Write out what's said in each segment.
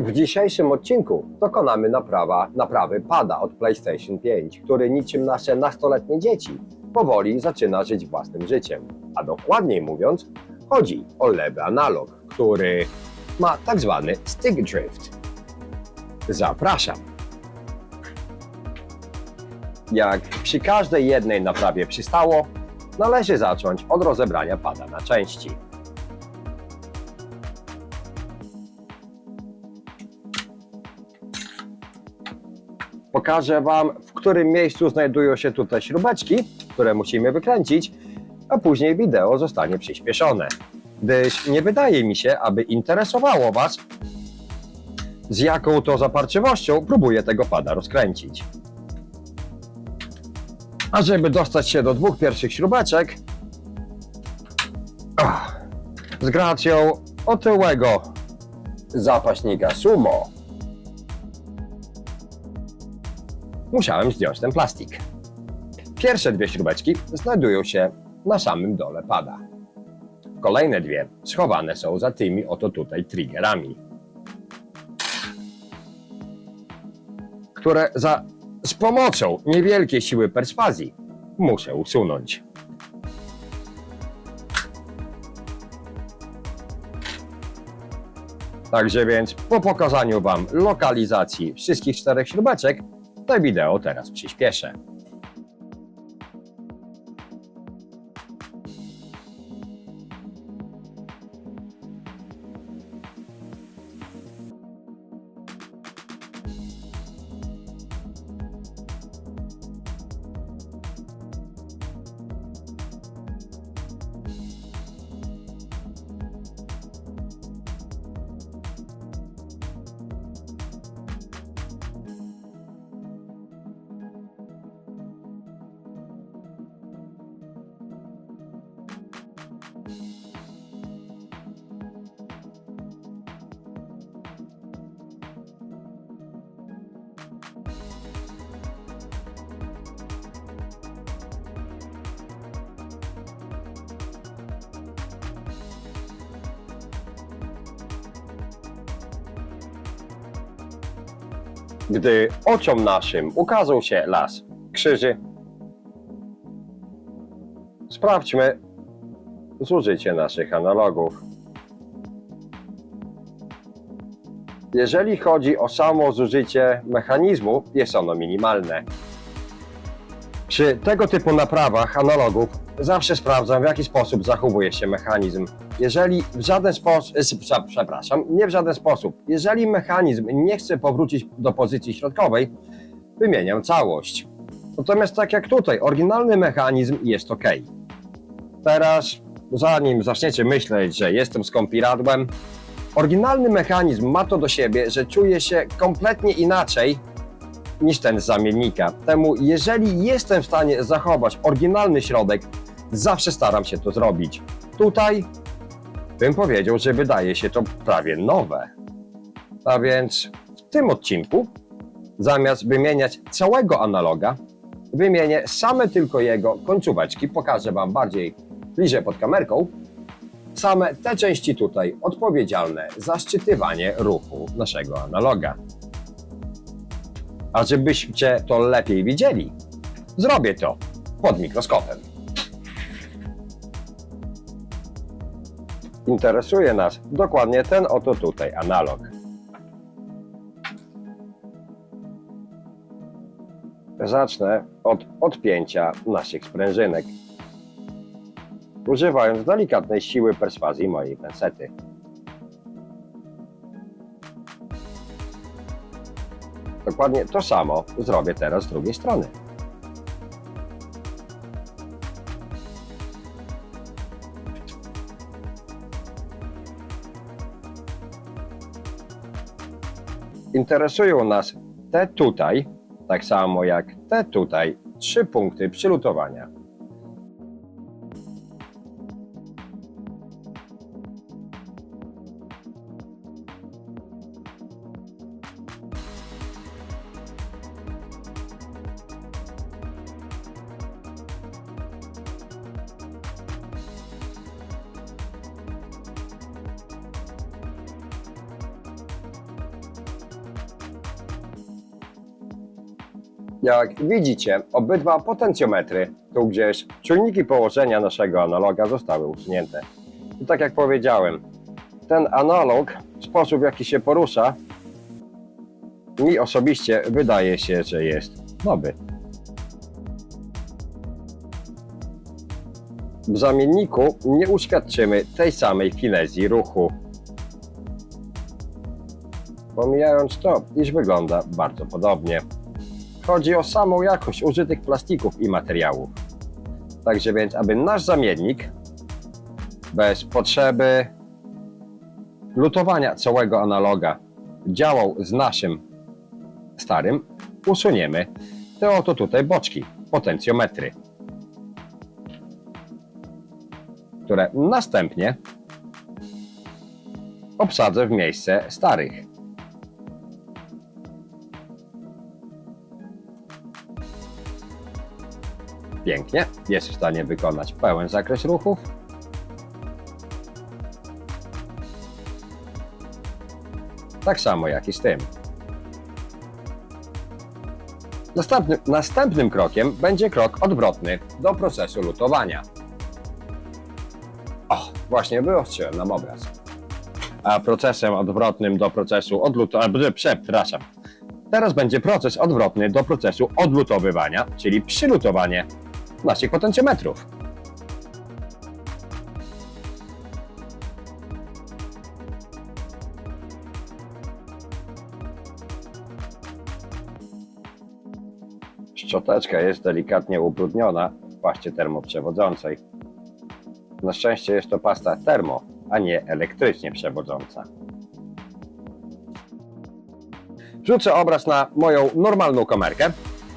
W dzisiejszym odcinku dokonamy naprawa, naprawy pada od PlayStation 5, który niczym nasze nastoletnie dzieci powoli zaczyna żyć własnym życiem. A dokładniej mówiąc, chodzi o lewy analog, który ma tak zwany stick drift. Zapraszam. Jak przy każdej jednej naprawie przystało, należy zacząć od rozebrania pada na części. Pokażę Wam, w którym miejscu znajdują się tutaj śrubeczki, które musimy wykręcić, a później wideo zostanie przyspieszone, gdyż nie wydaje mi się, aby interesowało Was, z jaką to zaparczywością próbuję tego pada rozkręcić. A żeby dostać się do dwóch pierwszych śrubeczek, z gracją otyłego zapaśnika sumo, musiałem zdjąć ten plastik. Pierwsze dwie śrubeczki znajdują się na samym dole pada. Kolejne dwie schowane są za tymi oto tutaj triggerami, które za, z pomocą niewielkiej siły perswazji muszę usunąć. Także więc po pokazaniu Wam lokalizacji wszystkich czterech śrubeczek, to wideo teraz przyspieszę. Gdy oczom naszym ukazał się las krzyży, sprawdźmy zużycie naszych analogów. Jeżeli chodzi o samo zużycie mechanizmu, jest ono minimalne. Przy tego typu naprawach analogów zawsze sprawdzam, w jaki sposób zachowuje się mechanizm. Jeżeli w żaden sposób, przepraszam, nie w żaden sposób, jeżeli mechanizm nie chce powrócić do pozycji środkowej, wymieniam całość. Natomiast tak jak tutaj, oryginalny mechanizm jest ok. Teraz, zanim zaczniecie myśleć, że jestem skąpiradłem, oryginalny mechanizm ma to do siebie, że czuje się kompletnie inaczej niż ten zamiennika. Temu, jeżeli jestem w stanie zachować oryginalny środek, zawsze staram się to zrobić. Tutaj bym powiedział, że wydaje się to prawie nowe. A więc w tym odcinku, zamiast wymieniać całego analoga, wymienię same tylko jego końcóweczki. Pokażę Wam bardziej bliżej pod kamerką. Same te części tutaj odpowiedzialne za szczytywanie ruchu naszego analoga. A żebyście to lepiej widzieli, zrobię to pod mikroskopem. Interesuje nas dokładnie ten oto tutaj analog. Zacznę od odpięcia naszych sprężynek, używając delikatnej siły perswazji mojej pensety. Dokładnie to samo zrobię teraz z drugiej strony. Interesują nas te tutaj, tak samo jak te tutaj, trzy punkty przylutowania. Jak widzicie, obydwa potencjometry, tu gdzieś czujniki położenia naszego analoga zostały usunięte. I tak jak powiedziałem, ten analog, sposób w jaki się porusza, mi osobiście wydaje się, że jest nowy. W zamienniku nie uświadczymy tej samej finezji ruchu. Pomijając to, iż wygląda bardzo podobnie. Chodzi o samą jakość użytych plastików i materiałów. Także więc, aby nasz zamiennik bez potrzeby lutowania całego analoga działał z naszym starym, usuniemy te oto tutaj boczki, potencjometry, które następnie obsadzę w miejsce starych. Pięknie, jest w stanie wykonać pełen zakres ruchów. Tak samo jak i z tym. Następnym, następnym krokiem będzie krok odwrotny do procesu lutowania. O, właśnie wyostrzyłem nam obraz. A procesem odwrotnym do procesu odlutowania, przepraszam. Teraz będzie proces odwrotny do procesu odlutowywania, czyli przylutowanie naszych potencjometrów. Szczoteczka jest delikatnie ubrudniona w paście termoprzewodzącej. Na szczęście jest to pasta termo, a nie elektrycznie przewodząca. Rzucę obraz na moją normalną kamerkę.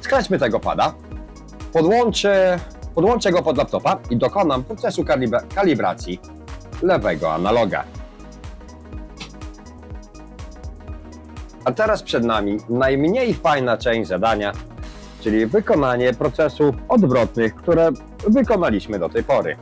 Skręćmy tego pada. Podłączę, podłączę go pod laptopa i dokonam procesu kalibra kalibracji lewego analoga. A teraz przed nami najmniej fajna część zadania, czyli wykonanie procesów odwrotnych, które wykonaliśmy do tej pory.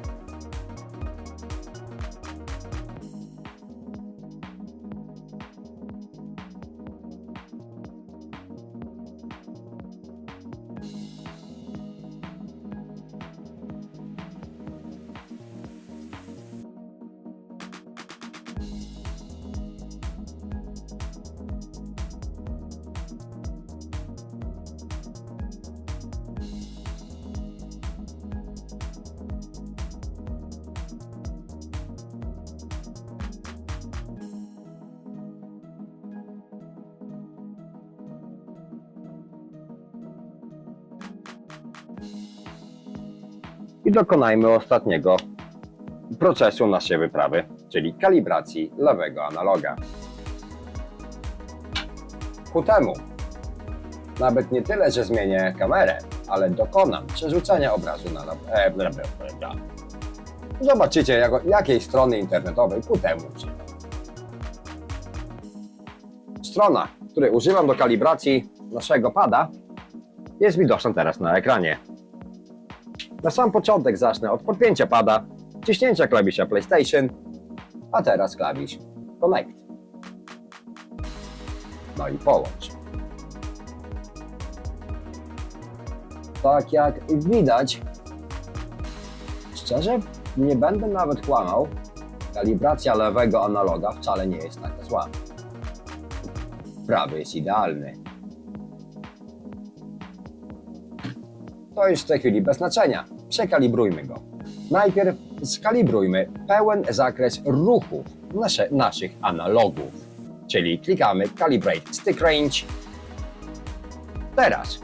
I dokonajmy ostatniego procesu naszej wyprawy, czyli kalibracji lewego analoga. Ku temu nawet nie tyle, że zmienię kamerę, ale dokonam przerzucenia obrazu na e, bla. Zobaczycie, jako, jakiej strony internetowej ku temu. Strona, której używam do kalibracji naszego pada, jest widoczna teraz na ekranie. Na sam początek zacznę od podpięcia pada, ciśnięcia klawisza PlayStation, a teraz klawisz Connect. No i połącz. Tak jak widać, szczerze nie będę nawet kłamał, kalibracja lewego analoga wcale nie jest taka zła. Prawy jest idealny. To jest w tej chwili bez znaczenia. Przekalibrujmy go. Najpierw skalibrujmy pełen zakres ruchów nasze, naszych analogów. Czyli klikamy Calibrate Stick Range. Teraz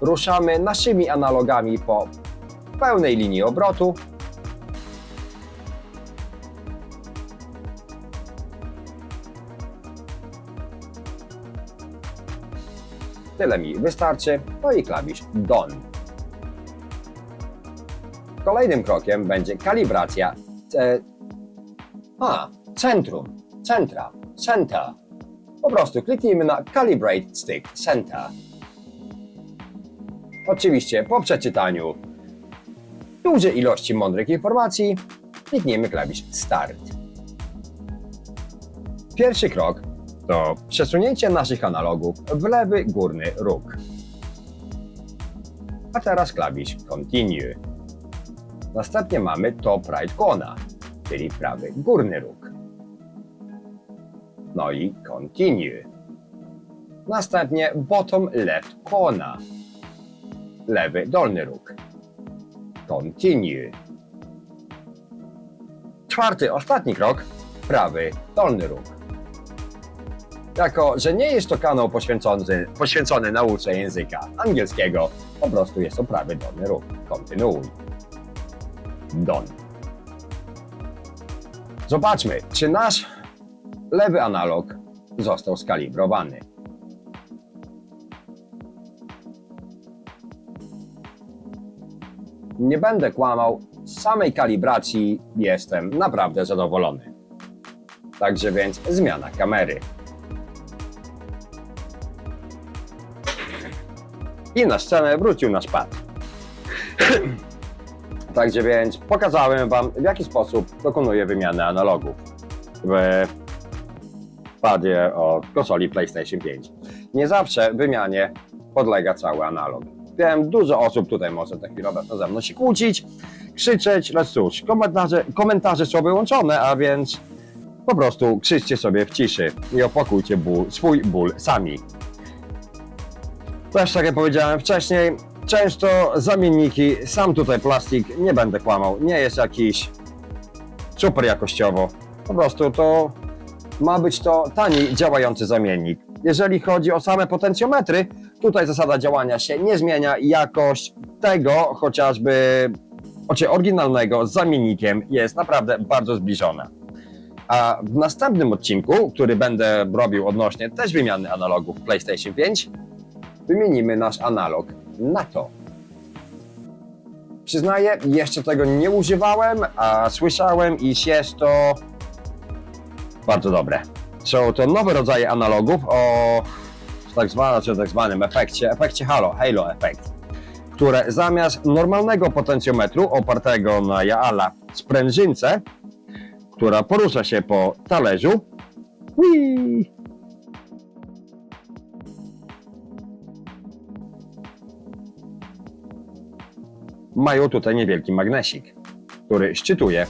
ruszamy naszymi analogami po pełnej linii obrotu. Tyle mi wystarczy. No i klawisz Done. Kolejnym krokiem będzie kalibracja e, a, centrum, centra, center. Po prostu kliknijmy na Calibrate Stick Center. Oczywiście po przeczytaniu dużej ilości mądrych informacji kliknijmy klawisz Start. Pierwszy krok to przesunięcie naszych analogów w lewy górny róg. a teraz klawisz Continue. Następnie mamy Top Right Corner, czyli prawy górny róg. No i Continue. Następnie Bottom Left Corner, lewy dolny róg. Continue. Czwarty, ostatni krok, prawy dolny róg. Jako, że nie jest to kanał poświęcony, poświęcony nauce języka angielskiego, po prostu jest to prawy dolny róg. Kontynuuj. Don. Zobaczmy, czy nasz lewy analog został skalibrowany. Nie będę kłamał, z samej kalibracji jestem naprawdę zadowolony. Także więc zmiana kamery. I na scenę wrócił nasz pad. Także więc pokazałem Wam, w jaki sposób dokonuję wymiany analogów w padzie od konsoli PlayStation 5. Nie zawsze wymianie podlega cały analog. Wiem, dużo osób tutaj może za chwilę obecno ze mną się kłócić, krzyczeć, lecz cóż, komentarze, komentarze są wyłączone, a więc po prostu krzyczcie sobie w ciszy i opakujcie ból, swój ból sami. Też tak jak powiedziałem wcześniej, często zamienniki, sam tutaj plastik, nie będę kłamał, nie jest jakiś super jakościowo. Po prostu to ma być to tani działający zamiennik. Jeżeli chodzi o same potencjometry, tutaj zasada działania się nie zmienia jakość tego chociażby oryginalnego z zamiennikiem jest naprawdę bardzo zbliżona. A w następnym odcinku, który będę robił odnośnie też wymiany analogów PlayStation 5, wymienimy nasz analog na to. Przyznaję, jeszcze tego nie używałem, a słyszałem, iż jest to bardzo dobre. Są to nowe rodzaje analogów o tak, zwane, czy tak zwanym efekcie, efekcie Halo, Halo Effect, które zamiast normalnego potencjometru opartego na Jaala sprężynce, która porusza się po talerzu, Whee! Mają tutaj niewielki magnesik, który szczytuje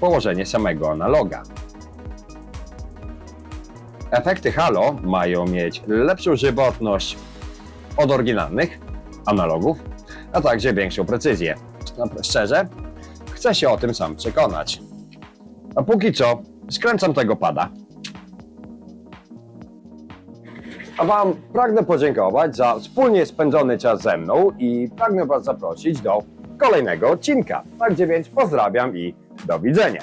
położenie samego analoga. Efekty halo mają mieć lepszą żywotność od oryginalnych analogów, a także większą precyzję. Napra- Szczerze, chcę się o tym sam przekonać. A póki co, skręcam tego pada. A Wam pragnę podziękować za wspólnie spędzony czas ze mną i pragnę Was zaprosić do kolejnego odcinka. Także więc pozdrawiam i do widzenia.